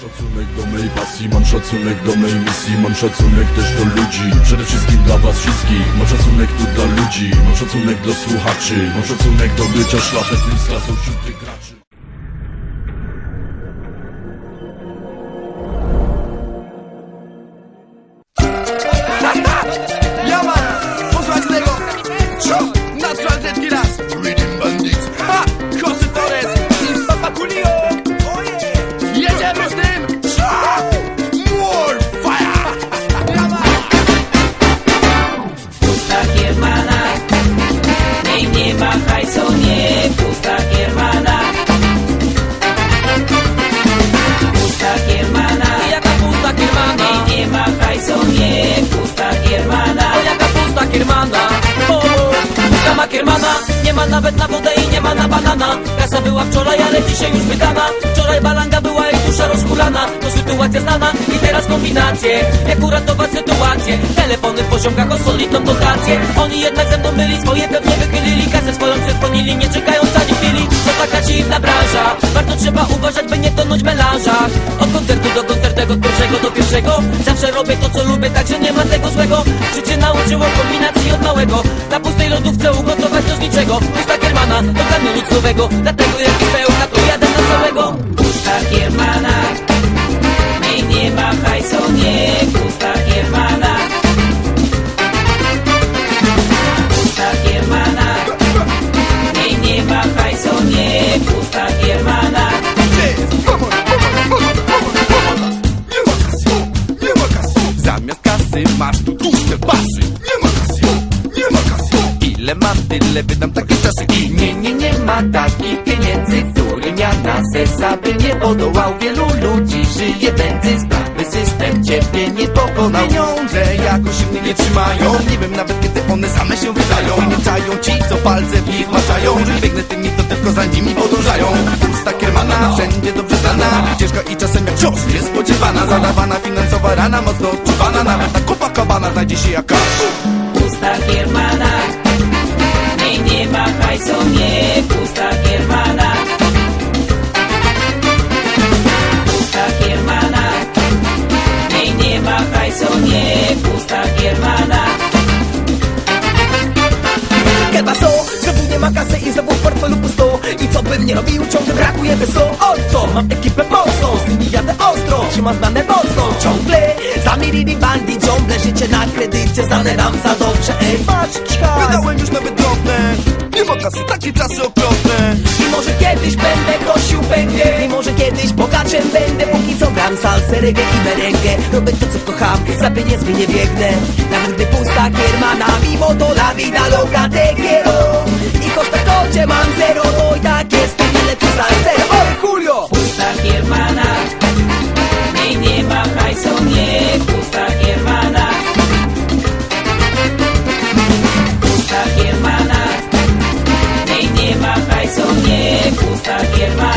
Szacunek do mej pasji, mam szacunek do mej misji Mam szacunek też do ludzi, przede wszystkim dla was wszystkich. Mam szacunek tu dla ludzi, mam szacunek do słuchaczy. Mam szacunek do bycia szlachetnym z klasą wśród tych graczy kiermana Nie ma nawet na wodę i nie ma na banana. Kasa była wczoraj, ale dzisiaj już wydana. Wczoraj balanga była i dusza rozkulana To sytuacja znana i teraz kombinacje. Jak uratować sytuację Telefony w poziomkach o solidną dotację. Oni jednak ze mną byli swoje pewnie wychylili. Kasę swoją przedzwonili, nie czekając ani chwili. To taka dziwna branża. Warto trzeba uważać, by nie tonąć w melanżach Od koncertu do koncertu, do pierwszego. Zawsze robię to, co lubię, także nie ma tego złego. Życie nauczyło kombinacji od małego. Na pustej lodówce ugotować to z niczego. Pusta kiermana, to dla mnie nowego. Dlatego jak pełna, to jadę na całego nie, nie ma takich pieniędzy Którym ja na zasady nie podołał Wielu ludzi. Żyje wędzy Sprawy system ciebie nie pokonał Pieniądze jakoś mnie nie trzymają. Nie wiem nawet kiedy one same się wydają. Nie czają ci, co palce w nich maczają Że biegnę z tymi, to tylko za nimi podążają. Pusta kiermana, wszędzie dobrze znana. Ciężka i czasem jak cios niespodziewana. Zadawana finansowa rana, mocno odczuwana. Nawet na Copacabana znajdzie się jaka. Pusta hermana nie robił, ciągle brakuje wesoło. Co, mam ekipę mocną, z nimi jadę ostro. Trzyma znane mocno, ciągle Zamirili bandi, ciągle życie na kredycie Znane nam za dobrze, ej patrz, Wydałem już nawet drobne. Nie ma kasy, takie czasy okropne. I może kiedyś będę kosił pękę I może kiedyś bogaczem będę. Póki co gram salsę, reggae i merengue. Robię to co kocham, za pieniędzmi nie biegnę. Nawet gdy pusta kiermana Mimo to hajsu nie pusta Giermana Pusta Giermana Ej, nie ma hajsu nie pusta Giermana